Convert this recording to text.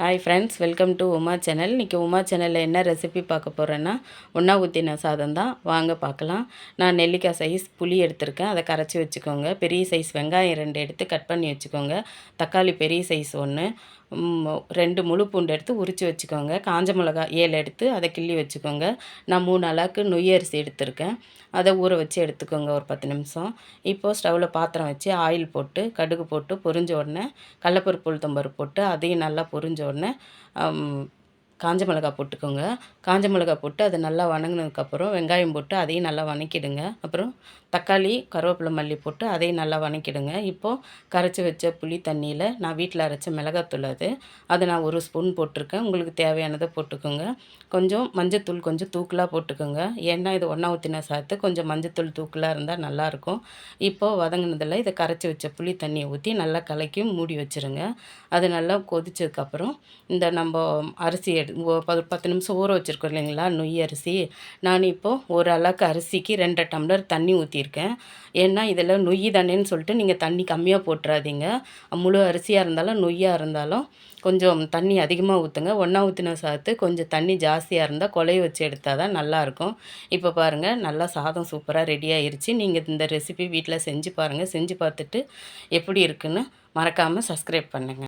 Hi friends welcome to Uma channel இன்றைக்கி உமா சேனலில் என்ன ரெசிபி பார்க்க போகிறேன்னா ஒன்றா ஊற்றின சாதம் தான். வாங்க பார்க்கலாம். நான் நெல்லிக்காய் சைஸ் புளி எடுத்திருக்கேன். அதை கரைச்சி வச்சுக்கோங்க. பெரிய சைஸ் வெங்காயம் ரெண்டு எடுத்து கட் பண்ணி வச்சுக்கோங்க. தக்காளி பெரிய சைஸ் ஒன்று ரெண்டு முழு பூண்டு எடுத்து உரித்து வச்சுக்கோங்க. காஞ்ச மிளகா ஏழு எடுத்து அதை கிள்ளி வச்சுக்கோங்க. நான் மூணு அளவுக்கு நொய் அரிசி எடுத்திருக்கேன். அதை ஊற வச்சு எடுத்துக்கோங்க ஒரு பத்து நிமிஷம். இப்போது ஸ்டவ்வில் பாத்திரம் வச்சு ஆயில் போட்டு கடுகு போட்டு பொரிஞ்ச உடனே கடலப்பருப்பு உளுத்தம்பருப்பு போட்டு அதையும் நல்லா பொரிஞ்ச உடனே காஞ்ச மிளகா போட்டுக்கோங்க. காஞ்ச மிளகா போட்டு அதை நல்லா வணங்கினதுக்கப்புறம் வெங்காயம் போட்டு அதையும் நல்லா வணக்கிடுங்க. அப்புறம் தக்காளி கருவேப்பிலை மல்லி போட்டு அதையும் நல்லா வணக்கிடுங்க. இப்போது கரைச்சி வச்ச புளி தண்ணியில் நான் வீட்டில் அரைச்ச மிளகாத்தூள் அது. அதை நான் ஒரு ஸ்பூன் போட்டிருக்கேன். உங்களுக்கு தேவையானதை போட்டுக்கோங்க. கொஞ்சம் மஞ்சத்தூள் கொஞ்சம் தூக்கலாக போட்டுக்கோங்க. ஏன்னா இது ஒன்றா ஊற்றின சாத்து கொஞ்சம் மஞ்சத்தூள் தூக்கலாக இருந்தால் நல்லாயிருக்கும் இப்போது வதங்கினதில் இதை கரைச்சி வச்ச புளி தண்ணியை ஊற்றி நல்லா கலக்கி மூடி வச்சுருங்க. அது நல்லா கொதிச்சதுக்கப்புறம் இந்த நம்ம அரிசி எடு பத்து நிமிஷம் ஊற வச்சுருக்கோம் இல்லைங்களா நொய் அரிசி. நான் இப்போது ஒரு அளவுக்கு அரிசிக்கு ரெண்டு டம்ளர் தண்ணி ஊற்றிருக்கேன் ஏன்னா இதில் நொய் தானேன்னு சொல்லிட்டு நீங்கள் தண்ணி கம்மியாக போட்டுறாதீங்க. முழு அரிசியாக இருந்தாலும் நொய்யாக இருந்தாலும் கொஞ்சம் தண்ணி அதிகமாக ஊற்றுங்க ஒன்றா ஊற்றின சாத்து கொஞ்சம் தண்ணி ஜாஸ்தியாக இருந்தால் கொலைய வச்சு எடுத்தால் தான் நல்லாயிருக்கும். இப்போ பாருங்கள் நல்லா சாதம் சூப்பராக ரெடி ஆயிடுச்சு நீங்கள் இந்த ரெசிபி வீட்டில் செஞ்சு பாருங்கள் செஞ்சு பார்த்துட்டு எப்படி இருக்குன்னு மறக்காமல் சப்ஸ்கிரைப் பண்ணுங்கள்